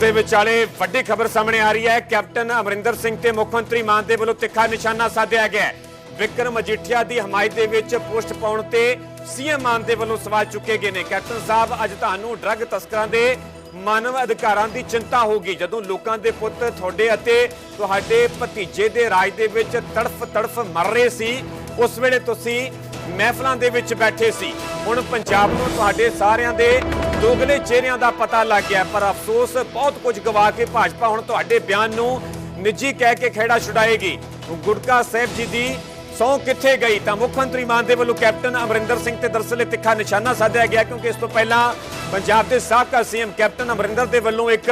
ਦੇ ਵਿਚਾਲੇ ਵੱਡੀ ਖਬਰ ਸਾਹਮਣੇ ਆ ਰਹੀ ਹੈ। ਕੈਪਟਨ ਅਮਰਿੰਦਰ ਸਿੰਘ ਤੇ ਮੁੱਖ ਮੰਤਰੀ ਮਾਨ ਦੇ ਵੱਲੋਂ ਤਿੱਖਾ ਨਿਸ਼ਾਨਾ ਸਾਧਿਆ ਗਿਆ ਹੈ। ਵਿਕਰਮ ਮਜੀਠੀਆ ਦੀ ਹਮਾਇਤ ਦੇ ਵਿੱਚ ਪੋਸਟ ਪਾਉਣ ਤੇ ਸੀਐਮ ਮਾਨ ਦੇ ਵੱਲੋਂ ਸਵਾਲ ਚੁੱਕੇ ਗਏ ਨੇ। ਕੈਪਟਨ ਸਾਹਿਬ, ਅੱਜ ਤੁਹਾਨੂੰ ਡਰੱਗ ਤਸਕਰਾਂ ਦੇ ਮਾਨਵ ਅਧਿਕਾਰਾਂ ਦੀ ਚਿੰਤਾ ਹੋਗੀ ਜਦੋਂ ਲੋਕਾਂ ਦੇ ਪੁੱਤ ਤੁਹਾਡੇ ਅਤੇ ਤੁਹਾਡੇ ਭਤੀਜੇ ਦੇ ਰਾਜ ਦੇ ਵਿੱਚ ਤੜਫ ਤੜਫ ਮਰ ਰਹੇ ਸੀ। ਉਸ ਵੇਲੇ ਤੁਸੀਂ ਮਹਿਫਲਾਂ ਦੇ ਵਿੱਚ ਬੈਠੇ ਸੀ। ਹੁਣ ਪੰਜਾਬ ਨੂੰ ਤੁਹਾਡੇ ਸਾਰਿਆਂ ਦੇ ਦੋਗਲੇ ਚਿਹਰਿਆਂ ਦਾ ਪਤਾ ਲੱਗ ਗਿਆ, ਪਰ ਅਫਸੋਸ, ਬਹੁਤ ਕੁਝ ਗਵਾ ਕੇ ਭਾਜਪਾ ਹੁਣ ਤੁਹਾਡੇ ਬਿਆਨ ਨੂੰ ਨਿੱਜੀ ਕਹਿ ਕੇ ਖੇੜਾ ਛੁਡਾਏਗੀ। ਗੁਟਕਾ ਸਾਹਿਬ ਜੀ ਦੀ ਸੌ ਕਿੱਥੇ ਗਈ? ਤਾਂ ਮੁੱਖ ਮੰਤਰੀ ਮਾਨ ਦੇ ਵੱਲੋਂ ਕੈਪਟਨ ਅਮਰਿੰਦਰ ਸਿੰਘ ਤੇ ਦਰਅਸਲ ਇਹ ਤਿੱਖਾ ਨਿਸ਼ਾਨਾ ਸਾਧਿਆ ਗਿਆ, ਕਿਉਂਕਿ ਇਸ ਤੋਂ ਪਹਿਲਾਂ ਪੰਜਾਬ ਦੇ ਸਾਬਕਾ ਸੀਐਮ ਕੈਪਟਨ ਅਮਰਿੰਦਰ ਦੇ ਵੱਲੋਂ ਇੱਕ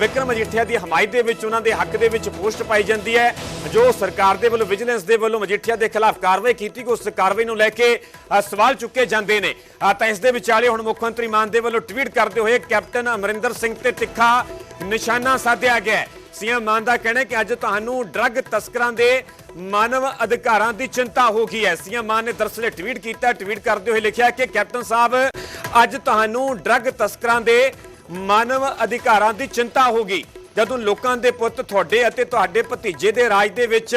ਵਿਕਰਮ ਮਜੀਠੀਆ ਦੀ ਹਮਾਇਤ ਦੇ ਵਿੱਚ ਉਹਨਾਂ ਦੇ ਹੱਕ ਦੇ ਵਿੱਚ ਪੋਸਟ ਪਾਈ ਜਾਂਦੀ ਹੈ, ਜੋ ਸਰਕਾਰ ਦੇ ਵੱਲੋਂ, ਵਿਜੀਲੈਂਸ ਦੇ ਵੱਲੋਂ ਮਜੀਠੀਆ ਦੇ ਖਿਲਾਫ ਕਾਰਵਾਈ ਕੀਤੀ ਗਈ, ਉਸ ਕਾਰਵਾਈ ਨੂੰ ਲੈ ਕੇ ਸਵਾਲ ਚੁੱਕੇ ਜਾਂਦੇ ਨੇ। ਤਾਂ ਇਸ ਦੇ ਵਿਚਾਲੇ ਹੁਣ ਮੁੱਖ ਮੰਤਰੀ ਮਾਨ ਦੇ ਵੱਲੋਂ ਟਵੀਟ ਕਰਦੇ ਹੋਏ ਕੈਪਟਨ ਅਮਰਿੰਦਰ ਸਿੰਘ ਤੇ ਤਿੱਖਾ ਨਿਸ਼ਾਨਾ ਸਾਧਿਆ ਗਿਆ ਹੈ। ਸੀਐਮ ਮਾਨ ਦਾ ਕਹਿਣਾ ਹੈ ਕਿ ਅੱਜ ਤੁਹਾਨੂੰ ਡਰੱਗ ਤਸਕਰਾਂ ਦੇ ਮਾਨਵ ਅਧਿਕਾਰਾਂ ਦੀ ਚਿੰਤਾ ਹੋ ਗਈ ਹੈ। ਸੀਐਮ ਮਾਨ ਨੇ ਦਰਅਸਲ ਟਵੀਟ ਕੀਤਾ। ਟਵੀਟ ਕਰਦੇ ਹੋਏ ਲਿਖਿਆ ਕਿ ਕੈਪਟਨ ਸਾਹਿਬ ਅੱਜ ਤੁਹਾਨੂੰ ਡਰੱਗ ਤਸਕਰਾਂ ਦੇ ਮਾਨਵ ਅਧਿਕਾਰਾਂ ਦੀ ਚਿੰਤਾ ਹੋ ਗਈ ਜਦੋਂ ਲੋਕਾਂ ਦੇ ਪੁੱਤ ਤੁਹਾਡੇ ਅਤੇ ਤੁਹਾਡੇ ਭਤੀਜੇ ਦੇ ਰਾਜ ਦੇ ਵਿੱਚ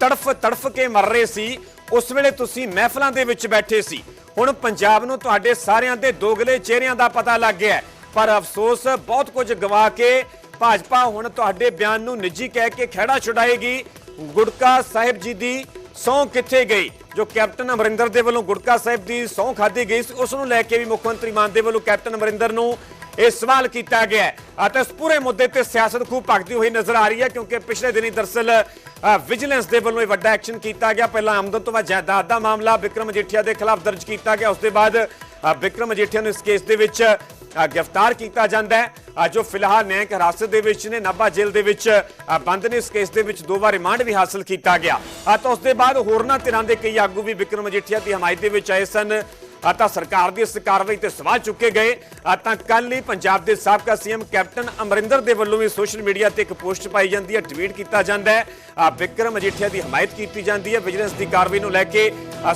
ਤੜਫ ਤੜਫ ਕੇ ਮਰ ਰਹੇ ਸੀ, ਉਸ ਵੇਲੇ ਤੁਸੀਂ ਮਹਿਫਲਾਂ ਦੇ ਵਿੱਚ ਬੈਠੇ ਸੀ। ਹੁਣ ਪੰਜਾਬ ਨੂੰ ਤੁਹਾਡੇ ਸਾਰਿਆਂ ਦੇ ਦੋਗਲੇ ਚਿਹਰਿਆਂ ਦਾ ਪਤਾ ਲੱਗ ਗਿਆ ਪਰ ਅਫਸੋਸ, ਬਹੁਤ ਕੁਝ ਗਵਾ ਕੇ ਭਾਜਪਾ ਹੁਣ ਤੁਹਾਡੇ ਬਿਆਨ ਨੂੰ ਨਿੱਜੀ ਕਹਿ ਕੇ ਖਹਿੜਾ ਛੁਡਾਏਗੀ। ਗੁੜਕਾ ਸਾਹਿਬ ਜੀ ਦੀ ਸੌ ਕਿੱਥੇ ਗਈ? ਜੋ ਕੈਪਟਨ ਅਮਰਿੰਦਰ ਦੇ ਵੱਲੋਂ ਗੁਟਕਾ ਸਾਹਿਬ ਦੀ ਸੌ ਖਾਧੀ ਗਈ ਸੀ ਉਸ ਨੂੰ ਲੈ ਕੇ ਵੀ ਮੁੱਖ ਮੰਤਰੀ ਮਾਨ ਦੇ ਵੱਲੋਂ ਕੈਪਟਨ ਅਮਰਿੰਦਰ ਨੂੰ ਇਹ ਸਵਾਲ ਕੀਤਾ ਗਿਆ ਅਤੇ ਇਸ ਪੂਰੇ ਮੁੱਦੇ ਤੇ ਸਿਆਸਤ ਖੂਬ ਭਗਦੀ ਹੋਈ ਨਜ਼ਰ ਆ ਰਹੀ ਹੈ ਕਿਉਂਕਿ ਪਿਛਲੇ ਦਿਨੀ ਦਰਸਲ ਵਿਜੀਲੈਂਸ ਦੇ ਵੱਲੋਂ ਇਹ ਵੱਡਾ ਐਕਸ਼ਨ ਕੀਤਾ ਗਿਆ। ਪਹਿਲਾਂ ਆਮਦਨ ਤੋਂ ਬਾਅਦ ਜਾਇਦਾਦ ਦਾ ਮਾਮਲਾ ਵਿਕਰਮ ਮਜੀਠੀਆ ਦੇ ਖਿਲਾਫ ਦਰਜ ਕੀਤਾ ਗਿਆ। ਉਸ ਦੇ ਬਾਅਦ ਅ, ਵਿਕਰਮ ਮਜੀਠੀਆ ਨੂੰ ਇਸ ਕੇਸ ਦੇ ਵਿੱਚ ਗ੍ਰਿਫਤਾਰ ਕੀਤਾ ਜਾਂਦਾ ਹੈ। ਜੋ ਫਿਲਹਾਲ ਨਿਆਂਇਕ ਹਿਰਾਸਤ ਦੇ ਵਿੱਚ ਨੇ ਨਾਭਾ ਜੇਲ੍ਹ ਦੇ ਵਿੱਚ ਬੰਦ ਨੇ ਇਸ ਕੇਸ ਦੇ ਵਿੱਚ ਦੋ ਵਾਰ ਰਿਮਾਂਡ ਵੀ ਹਾਸਲ ਕੀਤਾ ਗਿਆ। ਤਾਂ ਉਸ ਦੇ ਬਾਅਦ ਹੋਰਨਾਂ ਧਿਰਾਂ ਦੇ ਕਈ ਆਗੂ ਵੀ ਵਿਕਰਮ ਮਜੀਠੀਆ ਦੀ ਹਮਾਇਤ ਦੇ ਵਿੱਚ ਆਏ ਸਨ। ਤਾਂ ਸਰਕਾਰ ਦੀ ਇਸ ਕਾਰਵਾਈ ਤੇ ਸਵਾਲ ਚੁੱਕੇ ਗਏ। ਤਾਂ ਕੱਲ ਹੀ ਪੰਜਾਬ ਦੇ ਸਾਬਕਾ ਸੀਐਮ ਕੈਪਟਨ ਅਮਰਿੰਦਰ ਦੇ ਵੱਲੋਂ ਵੀ ਸੋਸ਼ਲ ਮੀਡੀਆ ਤੇ ਇੱਕ ਪੋਸਟ ਪਾਈ ਜਾਂਦੀ ਹੈ ਟਵੀਟ ਕੀਤਾ ਜਾਂਦਾ ਹੈ। ਅ, ਵਿਕਰਮ ਮਜੀਠੀਆ ਦੀ ਹਮਾਇਤ ਕੀਤੀ ਜਾਂਦੀ ਹੈ। ਵਿਜੀਲੈਂਸ ਦੀ ਕਾਰਵਾਈ ਨੂੰ ਲੈ ਕੇ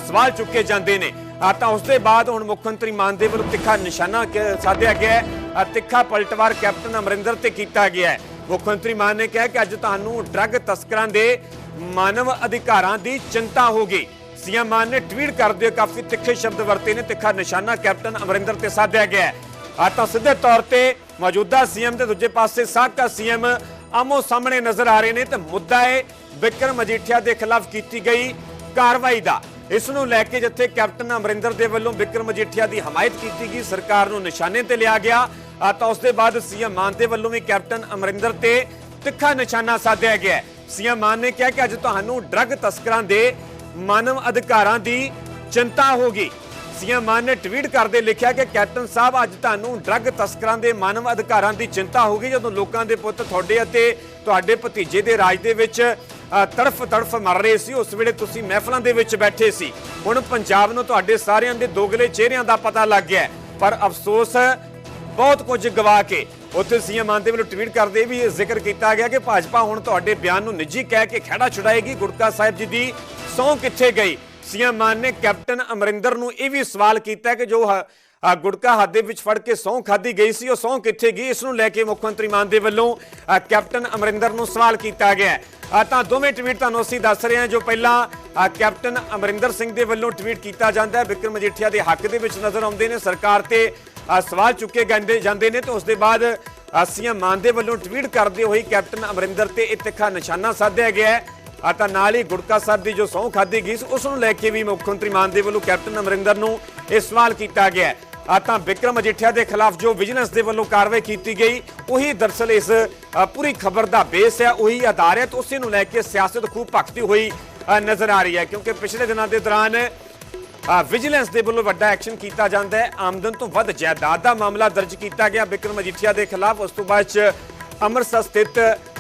ਸਵਾਲ ਚੁੱਕੇ ਜਾਂਦੇ ਨੇ। ਤਾਂ ਉਸ ਦੇ ਬਾਅਦ ਹੁਣ ਮੁੱਖ ਮੰਤਰੀ ਮਾਨ ਦੇ ਵੱਲੋਂ ਤਿੱਖਾ ਨਿਸ਼ਾਨਾ ਸਾਧਿਆ ਗਿਆ ਹੈ ਤਿੱਖਾ ਪਲਟਵਾਰ ਕੈਪਟਨ ਅਮਰਿੰਦਰ ਤੇ ਕੀਤਾ ਗਿਆ ਹੈ। ਮੁੱਖ ਮੰਤਰੀ ਮਾਨ ਨੇ ਕਿਹਾ ਕਿ ਅੱਜ ਤੁਹਾਨੂੰ ਡਰੱਗ ਤਸਕਰਾਂ ਦੇ ਮਾਨਵ ਅਧਿਕਾਰਾਂ ਦੀ ਚਿੰਤਾ ਹੋਗੀ ਸੀਐਮ ਮਾਨ ਨੇ ਟਵੀਟ ਕਰਦੇ ਹੋਏ ਕਾਫੀ ਤਿੱਖੇ ਸ਼ਬਦ ਵਰਤੇ ਨੇ, ਤਿੱਖਾ ਨਿਸ਼ਾਨਾ ਕੈਪਟਨ ਅਮਰਿੰਦਰ ਤੇ ਸਾਧਿਆ ਗਿਆ ਹੈ। ਆ ਤਾਂ ਸਿੱਧੇ ਤੌਰ ਤੇ ਮੌਜੂਦਾ ਸੀਐਮ ਤੇ ਦੂਜੇ ਪਾਸੇ ਸਾਬਕਾ ਸੀਐਮ ਆਮੋ ਸਾਹਮਣੇ ਨਜ਼ਰ ਆ ਰਹੇ ਨੇ ਤੇ ਮੁੱਦਾ ਹੈ ਵਿਕਰਮ ਮਜੀਠੀਆ ਦੇ ਖਿਲਾਫ ਕੀਤੀ ਗਈ ਕਾਰਵਾਈ ਦਾ। ਇਸ ਨੂੰ ਲੈ ਕੇ ਜਿੱਥੇ ਕੈਪਟਨ ਅਮਰਿੰਦਰ ਦੇ ਵੱਲੋਂ ਵਿਕਰਮ ਮਜੀਠੀਆ ਦੀ ਹਮਾਇਤ ਕੀਤੀ ਗਈ, ਸਰਕਾਰ ਨੂੰ ਨਿਸ਼ਾਨੇ ਤੇ ਲਿਆ ਗਿਆ। ਆ ਤਾਂ ਉਸ ਦੇ ਬਾਅਦ ਸੀਐਮ ਮਾਨ ਦੇ ਵੱਲੋਂ ਵੀ ਕੈਪਟਨ ਅਮਰਿੰਦਰ ਤੇ ਤਿੱਖਾ ਨਿਸ਼ਾਨਾ ਸਾਧਿਆ ਗਿਆ ਹੈ। ਸੀਐਮ ਮਾਨ ਨੇ ਕਿਹਾ ਕਿ ਅੱਜ ਤੁਹਾਨੂੰ ਡਰੱਗ ਤਸਕਰਾਂ ਦੇ ਮਾਨਵ ਅਧਿਕਾਰਾਂ ਦੀ ਚਿੰਤਾ ਹੋਗੀ ਸੀਐਮ ਮਾਨ ਨੇ ਟਵੀਟ ਕਰਦੇ ਲਿਖਿਆ ਕਿ ਕੈਪਟਨ ਸਾਹਿਬ, ਅੱਜ ਤੁਹਾਨੂੰ ਡਰੱਗ ਤਸਕਰਾਂ ਦੇ ਮਾਨਵ ਅਧਿਕਾਰਾਂ ਦੀ ਚਿੰਤਾ ਹੋਗੀ ਜਦੋਂ ਲੋਕਾਂ ਦੇ ਪੁੱਤ ਤੁਹਾਡੇ ਅਤੇ ਤੁਹਾਡੇ ਭਤੀਜੇ ਦੇ ਰਾਜ ਦੇ ਵਿੱਚ ਤੜਫ ਤੜਫ ਮਰ ਰਹੇ ਸੀ। ਉਸ ਵੇਲੇ ਤੁਸੀਂ ਮਹਿਫਲਾਂ ਦੇ ਵਿੱਚ ਬੈਠੇ ਸੀ। ਹੁਣ ਪੰਜਾਬ ਨੂੰ ਤੁਹਾਡੇ ਸਾਰਿਆਂ ਦੇ ਦੋਗਲੇ ਚਿਹਰਿਆਂ ਦਾ ਪਤਾ ਲੱਗ ਗਿਆ ਪਰ ਅਫਸੋਸ, ਬਹੁਤ ਕੁਝ ਗਵਾ ਕੇ ਉੱਥੇ ਸੀਐਮ ਮਾਨ ਦੇ ਵੱਲੋਂ ਟਵੀਟ ਕਰਦੇ ਵੀ ਇਹ ਜ਼ਿਕਰ ਕੀਤਾ ਗਿਆ ਕਿ ਭਾਜਪਾ ਹੁਣ ਤੁਹਾਡੇ ਬਿਆਨ ਨੂੰ ਨਿੱਜੀ ਕਹਿ ਕੇ ਖਹਿੜਾ ਛੁਡਾਏਗੀ। ਗੁਰਕਾ ਸਾਹਿਬ ਜੀ ਦੀ ਸੌ ਕਿੱਥੇ ਗਈ? ਸੀਐਮ ਮਾਨ ਨੇ ਕੈਪਟਨ ਅਮਰਿੰਦਰ ਨੂੰ ਇਹ ਵੀ ਸਵਾਲ ਕੀਤਾ ਕਿ ਜੋ ਹ- ਅ, ਹੱਥ ਦੇ ਵਿੱਚ ਫੜ ਕੇ ਸੌ ਖਾਦੀ ਗਈ ਸੀ ਉਹ ਸੌ ਕਿੱਥੇ ਗਈ? ਇਸ ਨੂੰ ਲੈ ਕੇ ਮੁੱਖ ਮੰਤਰੀ ਮਾਨ ਦੇ ਵੱਲੋਂ ਕੈਪਟਨ ਅਮਰਿੰਦਰ ਨੂੰ ਸਵਾਲ ਕੀਤਾ ਗਿਆ ਹੈ। ਤਾਂ ਦੋਵੇਂ ਟਵੀਟ ਤੁਹਾਨੂੰ ਅਸੀਂ ਦੱਸ ਰਹੇ ਹਾਂ ਜੋ ਪਹਿਲਾਂ ਕੈਪਟਨ ਅਮਰਿੰਦਰ ਸਿੰਘ ਦੇ ਵੱਲੋਂ ਟਵੀਟ ਕੀਤਾ ਜਾਂਦਾ ਹੈ। ਵਿਕਰਮ ਮਜੀਠੀਆ ਦੇ ਹੱਕ ਦੇ ਵਿੱਚ ਨਜ਼ਰ ਆਉਂਦੇ ਨੇ ਸਰਕਾਰ ਤੇ ਸਵਾਲ ਚੁੱਕੇ ਜਾਂਦੇ ਜਾਂਦੇ ਨੇ ਤੇ ਉਸ ਦੇ ਬਾਅਦ ਅ, ਸੀਐਮ ਮਾਨ ਦੇ ਵੱਲੋਂ ਟਵੀਟ ਕਰਦੇ ਹੋਏ ਕੈਪਟਨ ਅਮਰਿੰਦਰ ਤੇ ਇਹ ਤਿੱਖਾ ਨਿਸ਼ਾਨਾ ਸਾਧਿਆ ਗਿਆ ਹੈ। ਆ ਤਾਂ ਨਾਲ ਹੀ ਗੁੜਕਾ ਸਾਹਿਬ ਦੀ ਜੋ ਸਹੁੰ ਖਾਦੀ ਗਈ ਸੀ ਉਸ ਨੂੰ ਲੈ ਕੇ ਵੀ ਮੁੱਖ ਮੰਤਰੀ ਮਾਨ ਦੇ ਵੱਲੋਂ ਕੈਪਟਨ ਅਮਰਿੰਦਰ ਨੂੰ ਇਹ ਸਵਾਲ ਕੀਤਾ ਗਿਆ ਹੈ। ਤਾਂ ਵਿਕਰਮ ਅਜੀਠਿਆ ਦੇ ਖਿਲਾਫ ਜੋ ਵਿਜੀਲੈਂਸ ਦੇ ਵੱਲੋਂ ਕਾਰਵਾਈ ਕੀਤੀ ਗਈ ਉਹੀ ਦਰਸਲ ਇਸ ਪੂਰੀ ਖਬਰ ਦਾ ਬੇਸ ਹੈ ਉਹੀ ਆਧਾਰ ਹੈ ਤੇ ਉਸੇ ਨੂੰ ਲੈ ਕੇ ਸਿਆਸਤ ਖੂਬ ਭਖਦੀ ਹੋਈ ਨਜ਼ਰ ਆ ਰਹੀ ਹੈ ਕਿਉਂਕਿ ਪਿਛਲੇ ਦਿਨਾਂ ਦੇ ਦੌਰਾਨ ਵਿਜੀਲੈਂਸ ਦੇ ਵੱਲੋਂ ਵੱਡਾ ਐਕਸ਼ਨ ਕੀਤਾ ਜਾਂਦਾ ਹੈ ਆਮਦਨ ਤੋਂ ਵੱਧ ਜਾਇਦਾਦ ਦਾ ਮਾਮਲਾ ਦਰਜ ਕੀਤਾ ਗਿਆ ਵਿਕਰਮ ਮਜੀਠੀਆ ਦੇ ਖਿਲਾਫ ਉਸ ਤੋਂ ਬਾਅਦ ਚ ਅੰਮ੍ਰਿਤਸਰ ਸਥਿਤ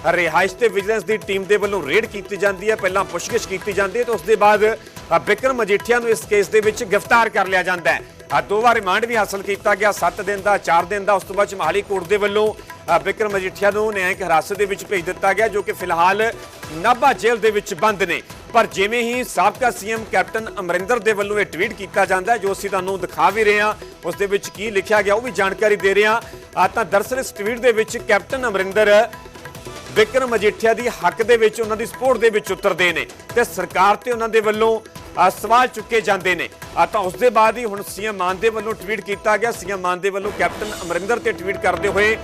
ਰਿਹਾਇਸ਼ ਤੇ ਵਿਜੀਲੈਂਸ ਦੀ ਟੀਮ ਦੇ ਵੱਲੋਂ ਰੇਡ ਕੀਤੀ ਜਾਂਦੀ ਹੈ ਪਹਿਲਾਂ ਪੁੱਛਗਿੱਛ ਕੀਤੀ ਜਾਂਦੀ ਹੈ ਤੇ ਉਸ ਦੇ ਬਾਅਦ ਆ, ਵਿਕਰਮ ਮਜੀਠੀਆ ਨੂੰ ਇਸ ਕੇਸ ਦੇ ਵਿੱਚ ਗ੍ਰਿਫਤਾਰ ਕਰ ਲਿਆ ਜਾਂਦਾ ਹੈ। ਆ ਦੋ ਵਾਰ ਰਿਮਾਂਡ ਵੀ ਹਾਸਲ ਕੀਤਾ ਗਿਆ। 7 ਦਿਨ ਦਾ 4 ਦਿਨ ਦਾ ਉਸ ਤੋਂ ਬਾਅਦ ਚ ਮਹਾਲੀ ਕੋਰਟ ਦੇ ਵੱਲੋਂ ਆ, ਵਿਕਰਮ ਮਜੀਠੀਆ ਨੂੰ ਨਿਆਂਇਕ ਹਿਰਾਸਤ ਦੇ ਵਿੱਚ ਭੇਜ ਦਿੱਤਾ ਗਿਆ ਜੋ ਕਿ ਫਿਲਹਾਲ ਨਾਭਾ ਜੇਲ੍ਹ ਦੇ ਵਿੱਚ ਬੰਦ ਨੇ। ਪਰ ਜਿਵੇਂ ਹੀ ਸਾਬਕਾ ਸੀਐਮ ਕੈਪਟਨ ਅਮਰਿੰਦਰ ਦੇ ਵੱਲੋਂ ਇਹ ਟਵੀਟ ਕੀਤਾ ਜਾਂਦਾ ਜੋ ਅਸੀਂ ਤੁਹਾਨੂੰ ਦਿਖਾ ਵੀ ਰਹੇ ਹਾਂ ਉਸ ਦੇ ਵਿੱਚ ਕੀ ਲਿਖਿਆ ਗਿਆ ਉਹ ਵੀ ਜਾਣਕਾਰੀ ਦੇ ਰਹੇ ਹਾਂ। ਆ ਤਾਂ ਦਰਅਸਲ ਇਸ ਟਵੀਟ ਦੇ ਵਿੱਚ ਕੈਪਟਨ ਅਮਰਿੰਦਰ ਵਿਕਰਮ ਮਜੀਠੀਆ ਦੀ ਹੱਕ ਦੇ ਵਿੱਚ ਉਹਨਾਂ ਦੀ ਸਪੋਰਟ ਦੇ ਵਿੱਚ ਉਤਰਦੇ ਨੇ। ਤੇ ਸਰਕਾਰ ਤੇ ਉਹਨਾਂ ਦੇ ਵੱਲੋਂ ਸਵਾਲ ਚੁੱਕੇ ਜਾਂਦੇ ਨੇ। ਆ ਤਾਂ ਉਸ ਦੇ ਬਾਅਦ ਹੀ ਹੁਣ ਸੀਐਮ ਮਾਨ ਦੇ ਵੱਲੋਂ ਟਵੀਟ ਕੀਤਾ ਗਿਆ। ਸੀਐਮ ਮਾਨ ਦੇ ਵੱਲੋਂ ਕੈਪਟਨ ਅਮਰਿੰਦਰ ਤੇ ਟਵੀਟ ਕਰਦੇ ਹੋਏ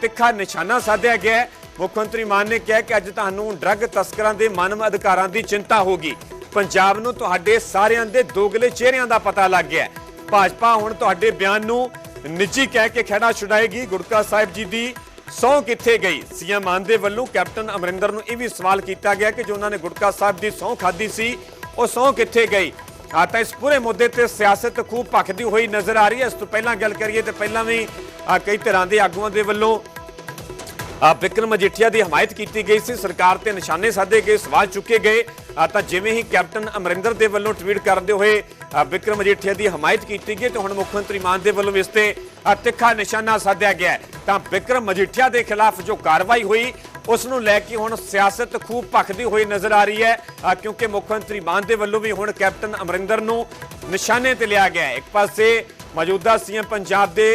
ਤਿੱਖਾ ਨਿਸ਼ਾਨਾ ਸਾਧਿਆ ਗਿਆ ਮੁੱਖ ਮੰਤਰੀ ਮਾਨ ਨੇ ਕਿਹਾ ਕਿ ਅੱਜ ਤੁਹਾਨੂੰ ਡਰੱਗ ਤਸਕਰਾਂ ਦੇ ਮਾਨਵ ਅਧਿਕਾਰਾਂ ਦੀ ਚਿੰਤਾ ਹੋਗੀ ਪੰਜਾਬ ਨੂੰ ਤੁਹਾਡੇ ਸਾਰਿਆਂ ਦੇ ਦੋਗਲੇ ਚਿਹਰਿਆਂ ਦਾ ਪਤਾ ਲੱਗ ਗਿਆ ਭਾਜਪਾ ਹੁਣ ਤੁਹਾਡੇ ਬਿਆਨ ਨੂੰ ਨਿੱਜੀ ਕਹਿ ਕੇ ਖੜਾ ਛੁਡਾਏਗੀ। ਗੁਰਕਾ ਸਾਹਿਬ ਜੀ ਦੀ ਸੌ ਕਿੱਥੇ ਗਈ? ਸੀਐਮ ਮਾਨ ਦੇ ਵੱਲੋਂ ਕੈਪਟਨ ਅਮਰਿੰਦਰ ਨੂੰ ਇਹ ਵੀ ਸਵਾਲ ਕੀਤਾ ਗਿਆ ਕਿ ਜੋ ਉਹਨਾਂ ਨੇ ਗੁਟਕਾ ਸਾਹਿਬ ਦੀ ਸੌ ਖਾਦੀ ਸੀ ਉਹ ਸੌ ਕਿੱਥੇ ਗਈ? ਆ ਤਾਂ ਇਸ ਪੂਰੇ ਮੁੱਦੇ ਤੇ ਸਿਆਸਤ ਖੂਬ ਭਖਦੀ ਹੋਈ ਨਜ਼ਰ ਆ ਰਹੀ ਹੈ। ਇਸ ਤੋਂ ਪਹਿਲਾਂ ਗੱਲ ਕਰੀਏ ਤੇ ਪਹਿਲਾਂ ਵੀ ਕਈ ਤਰ੍ਹਾਂ ਦੇ ਆਗੂਆਂ ਦੇ ਵੱਲੋਂ ਆ ਵਿਕਰਮ ਮਜੀਠੀਆ ਦੀ ਹਮਾਇਤ ਕੀਤੀ ਗਈ ਸੀ। ਸਰਕਾਰ ਤੇ ਨਿਸ਼ਾਨੇ ਸਾਧੇ ਗਏ ਸਵਾਲ ਚੁੱਕੇ ਗਏ। ਤਾਂ ਜਿਵੇਂ ਹੀ ਕੈਪਟਨ ਅਮਰਿੰਦਰ ਦੇ ਵੱਲੋਂ ਟਵੀਟ ਕਰਦੇ ਹੋਏ ਆ, ਵਿਕਰਮ ਮਜੀਠੀਆ ਦੀ ਹਮਾਇਤ ਕੀਤੀ ਗਈ ਤੇ ਹੁਣ ਮੁੱਖ ਮੰਤਰੀ ਮਾਨ ਦੇ ਵੱਲੋਂ ਇਸ ਤੇ ਤਿੱਖਾ ਨਿਸ਼ਾਨਾ ਸਾਧਿਆ ਗਿਆ ਤਾਂ ਵਿਕਰਮ ਮਜੀਠੀਆ ਦੇ ਖਿਲਾਫ ਜੋ ਕਾਰਵਾਈ ਹੋਈ ਉਸ ਨੂੰ ਲੈ ਕੇ ਹੁਣ ਸਿਆਸਤ ਖੂਬ ਭਖਦੀ ਹੋਈ ਨਜ਼ਰ ਆ ਰਹੀ ਹੈ। ਕਿਉਂਕਿ ਮੁੱਖ ਮੰਤਰੀ ਮਾਨ ਦੇ ਵੱਲੋਂ ਵੀ ਹੁਣ ਕੈਪਟਨ ਅਮਰਿੰਦਰ ਨੂੰ ਨਿਸ਼ਾਨੇ ਤੇ ਲਿਆ ਗਿਆ ਹੈ। ਇੱਕ ਪਾਸੇ ਮੌਜੂਦਾ ਸੀਐਮ ਪੰਜਾਬ ਦੇ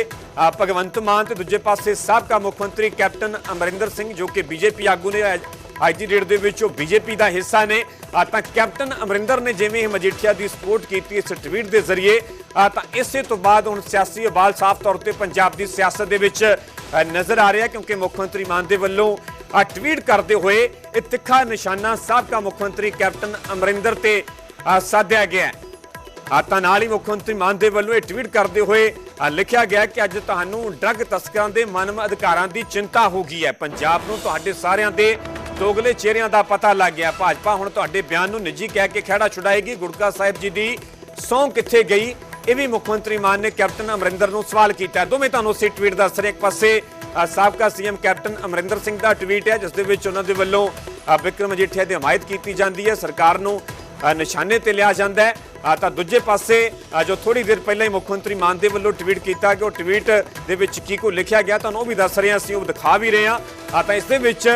ਭਗਵੰਤ ਮਾਨ ਤੇ ਦੂਜੇ ਪਾਸੇ ਸਾਬਕਾ ਮੁੱਖ ਮੰਤਰੀ ਕੈਪਟਨ ਅਮਰਿੰਦਰ ਸਿੰਘ ਜੋ ਕਿ ਬੀਜੇਪੀ ਆਗੂ ਨੇ ਅੱਜ- ਦੀ ਡੇਟ ਦੇ ਵਿੱਚ ਉਹ ਬੀਜੇਪੀ ਦਾ ਹਿੱਸਾ ਨੇ। ਤਾਂ ਕੈਪਟਨ ਅਮਰਿੰਦਰ ਨੇ ਜਿਵੇਂ ਹੀ ਮਜੀਠੀਆ ਦੀ ਸਪੋਰਟ ਕੀਤੀ ਇਸ ਟਵੀਟ ਦੇ ਜ਼ਰੀਏ ਤਾਂ ਇਸੇ ਤੋਂ ਬਾਅਦ ਹੁਣ ਸਿਆਸੀ ਉਬਾਲ ਸਾਫ਼ ਤੌਰ ਤੇ ਪੰਜਾਬ ਦੀ ਸਿਆਸਤ ਦੇ ਵਿੱਚ ਨਜ਼ਰ ਆ ਰਿਹਾ ਕਿਉਂਕਿ ਮੁੱਖ ਮੰਤਰੀ ਮਾਨ ਦੇ ਵੱਲੋਂ ਟਵੀਟ ਕਰਦੇ ਹੋਏ ਇਹ ਤਿੱਖਾ ਨਿਸ਼ਾਨਾ ਸਾਬਕਾ ਮੁੱਖ ਮੰਤਰੀ ਕੈਪਟਨ ਅਮਰਿੰਦਰ ਤੇ ਸਾਧਿਆ ਗਿਆ ਹੈ। ਆ ਨਾਲ ਹੀ ਮੁੱਖ ਮੰਤਰੀ ਮਾਨ ਦੇ ਵੱਲੋਂ ਇਹ ਟਵੀਟ ਕਰਦੇ ਹੋਏ ਲਿਖਿਆ ਗਿਆ ਕਿ ਅੱਜ ਤੁਹਾਨੂੰ ਡਰੱਗ ਤਸਕਰਾਂ ਦੇ ਮਾਨਵ ਅਧਿਕਾਰਾਂ ਦੀ ਚਿੰਤਾ ਹੋ ਗਈ ਹੈ। ਪੰਜਾਬ ਨੂੰ ਤੁਹਾਡੇ ਸਾਰਿਆਂ ਦੇ ਦੋਗਲੇ ਚਿਹਰਿਆਂ ਦਾ ਪਤਾ ਲੱਗ ਗਿਆ। ਭਾਜਪਾ ਹੁਣ ਤੁਹਾਡੇ ਬਿਆਨ ਨੂੰ ਨਿੱਜੀ ਕਹਿ ਕੇ ਖਹਿੜਾ ਛੁਡਾਏਗੀ। ਗੁਰਕਾ ਸਾਹਿਬ ਜੀ ਦੀ ਸੌਂ ਕਿੱਥੇ ਗਈ? ਇਹ ਵੀ ਮੁੱਖ ਮੰਤਰੀ ਮਾਨ ਨੇ ਕੈਪਟਨ ਅਮਰਿੰਦਰ ਨੂੰ ਸਵਾਲ ਕੀਤਾ। ਦੋਵੇਂ ਤੁਹਾਨੂੰ ਅਸੀਂ ਟਵੀਟ ਦੱਸ ਰਹੇ ਇੱਕ ਪਾਸੇ ਸਾਬਕਾ ਸੀਐਮ ਕੈਪਟਨ ਅਮਰਿੰਦਰ ਸਿੰਘ ਦਾ ਟਵੀਟ ਹੈ ਜਿਸ ਦੇ ਵਿੱਚ ਉਹਨਾਂ ਦੇ ਵੱਲੋਂ ਅ, ਵਿਕਰਮ ਮਜੀਠੀਆ ਦੀ ਹਮਾਇਤ ਕੀਤੀ ਜਾਂਦੀ ਹੈ। ਸਰਕਾਰ ਨੂੰ ਨਿਸ਼ਾਨੇ ਤੇ ਲਿਆ ਜਾਂਦਾ ਹੈ। ਤਾਂ ਦੂਜੇ ਪਾਸੇ ਜੋ ਥੋੜੀ ਦੇਰ ਪਹਿਲਾਂ ਹੀ ਮੁੱਖ ਮੰਤਰੀ ਮਾਨ ਦੇ ਵੱਲੋਂ ਟਵੀਟ ਕੀਤਾ ਕਿ ਉਹ ਟਵੀਟ ਦੇ ਵਿੱਚ ਕੀ ਕੋ ਲਿਖਿਆ ਗਿਆ ਤੁਹਾਨੂੰ ਉਹ ਵੀ ਦੱਸ ਰਹੇ ਹਾਂ ਅਸੀਂ ਉਹ ਦਿਖਾ ਵੀ ਰਹੇ ਹਾਂ। ਤਾਂ ਇਸ ਦੇ ਵਿੱਚ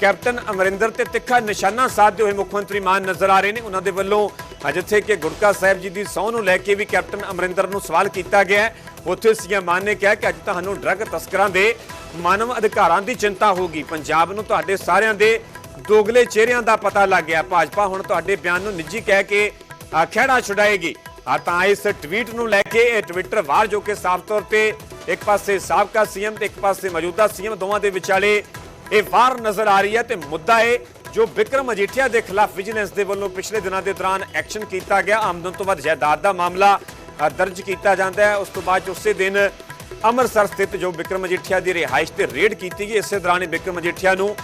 ਕੈਪਟਨ ਅਮਰਿੰਦਰ ਤੇ ਤਿੱਖਾ ਨਿਸ਼ਾਨਾ ਸਾਧਦੇ ਹੋਏ ਮੁੱਖ ਮੰਤਰੀ ਮਾਨ ਨਜ਼ਰ ਆ ਰਹੇ ਨੇ। ਉਹਨਾਂ ਦੇ ਵੱਲੋਂ ਅ, ਜਿੱਥੇ ਕਿ ਗੁਰਕਾ ਸਾਹਿਬ ਜੀ ਦੀ ਸਹੁੰ ਨੂੰ ਲੈ ਕੇ ਵੀ ਕੈਪਟਨ ਅਮਰਿੰਦਰ ਨੂੰ ਸਵਾਲ ਕੀਤਾ ਗਿਆ ਹੈ। ਉੱਥੇ ਸੀਐਮ ਮਾਨ ਨੇ ਕਿਹਾ ਕਿ ਅੱਜ ਤੁਹਾਨੂੰ ਡਰੱਗ ਤਸਕਰਾਂ ਦੇ ਮਾਨਵ ਅਧਿਕਾਰਾਂ ਦੀ ਚਿੰਤਾ ਹੋਗੀ ਪੰਜਾਬ ਨੂੰ ਤੁਹਾਡੇ ਸਾਰਿਆਂ ਦੇ ਦੋਗਲੇ ਚਿਹਰਿਆਂ ਦਾ ਪਤਾ ਲੱਗ ਗਿਆ। ਭਾਜਪਾ ਹੁਣ ਤੁਹਾਡੇ ਬਿਆਨ ਨੂੰ ਨਿੱਜੀ ਕਹਿ ਕੇ ਆ, ਖਹਿੜਾ ਛੁਡਾਏਗੀ। ਆ ਤਾਂ ਇਸ ਟਵੀਟ ਨੂੰ ਲੈ ਕੇ ਇਹ ਟਵਿੱਟਰ ਵਾਰ ਜੋ ਕਿ ਸਾਫ਼ ਤੌਰ ਤੇ ਇੱਕ ਪਾਸੇ ਸਾਬਕਾ ਸੀਐਮ ਤੇ ਇੱਕ ਪਾਸੇ ਮੌਜੂਦਾ ਸੀਐਮ ਦੋਵਾਂ ਦੇ ਵਿਚਾਲੇ ਇਹ ਵਾਰ ਨਜ਼ਰ ਆ ਰਹੀ ਹੈ ਤੇ ਮੁੱਦਾ ਹੈ ਜੋ ਵਿਕਰਮ ਮਜੀਠੀਆ ਦੇ ਖਿਲਾਫ ਵਿਜੀਲੈਂਸ ਦੇ ਵੱਲੋਂ ਪਿਛਲੇ ਦਿਨਾਂ ਦੇ ਦੌਰਾਨ ਐਕਸ਼ਨ ਕੀਤਾ ਗਿਆ, ਆਮਦਨ ਤੋਂ ਵੱਧ ਜਾਇਦਾਦ ਦਾ ਮਾਮਲਾ ਦਰਜ ਕੀਤਾ ਜਾਂਦਾ ਹੈ। ਉਸ ਤੋਂ ਬਾਅਦ 'ਚ ਉਸੇ ਦਿਨ ਅੰਮ੍ਰਿਤਸਰ ਸਥਿਤ ਜੋ ਵਿਕਰਮ ਮਜੀਠੀਆ ਦੀ ਰਿਹਾਇਸ਼ ਤੇ ਰੇਡ ਕੀਤੀ ਗਈ, ਇਸੇ ਦੌਰਾਨ ਹੀ ਵਿਕਰਮ ਮਜੀਠੀਆ ਨੂੰ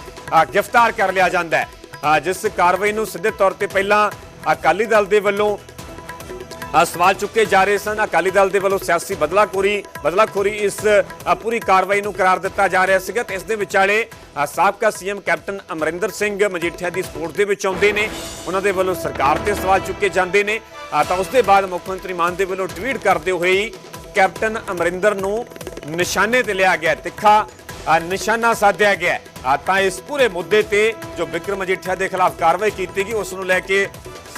ਗ੍ਰਿਫਤਾਰ ਕਰ ਲਿਆ ਜਾਂਦਾ ਹੈ। ਜਿਸ ਕਾਰਵਾਈ ਨੂੰ ਸਿੱਧੇ ਤੌਰ ਤੇ ਪਹਿਲਾਂ ਅਕਾਲੀ ਦਲ ਦੇ ਵੱਲੋਂ ਸਵਾਲ ਚੁੱਕੇ ਜਾ ਰਹੇ ਸਨ। ਅਕਾਲੀ ਦਲ ਦੇ ਵੱਲੋਂ ਸਿਆਸੀ ਬਦਲਾਖੋਰੀ ਬਦਲਾਖੋਰੀ ਇਸ ਪੂਰੀ ਕਾਰਵਾਈ ਨੂੰ ਕਰਾਰ ਦਿੱਤਾ ਜਾ ਰਿਹਾ ਸੀਗਾ। ਤੇ ਇਸ ਦੇ ਵਿਚਾਲੇ ਅ, ਸਾਬਕਾ ਸੀਐਮ ਕੈਪਟਨ ਅਮਰਿੰਦਰ ਸਿੰਘ ਮਜੀਠੀਆ ਦੀ ਸਪੋਰਟ ਦੇ ਵਿੱਚ ਆਉਂਦੇ ਨੇ। ਉਹਨਾਂ ਦੇ ਵੱਲੋਂ ਸਰਕਾਰ ਤੇ ਸਵਾਲ ਚੁੱਕੇ ਜਾਂਦੇ ਨੇ। ਤਾਂ ਉਸ ਦੇ ਬਾਅਦ ਮੁੱਖ ਮੰਤਰੀ ਮਾਨ ਦੇ ਵੱਲੋਂ ਟਵੀਟ ਕਰਦੇ ਹੋਏ ਕੈਪਟਨ ਅਮਰਿੰਦਰ ਨੂੰ ਨਿਸ਼ਾਨੇ ਤੇ ਲਿਆ ਗਿਆ ਤਿੱਖਾ ਨਿਸ਼ਾਨਾ ਸਾਧਿਆ ਗਿਆ ਤਾਂ ਇਸ ਪੂਰੇ ਮੁੱਦੇ ਤੇ ਜੋ ਵਿਕਰਮ ਮਜੀਠੀਆ ਦੇ ਖਿਲਾਫ ਕਾਰਵਾਈ ਕੀਤੀ ਗਈ ਉਸ ਨੂੰ ਲੈ ਕੇ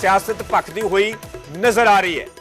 ਸਿਆਸਤ ਭਖਦੀ ਹੋਈ ਨਜ਼ਰ ਆ ਰਹੀ ਹੈ।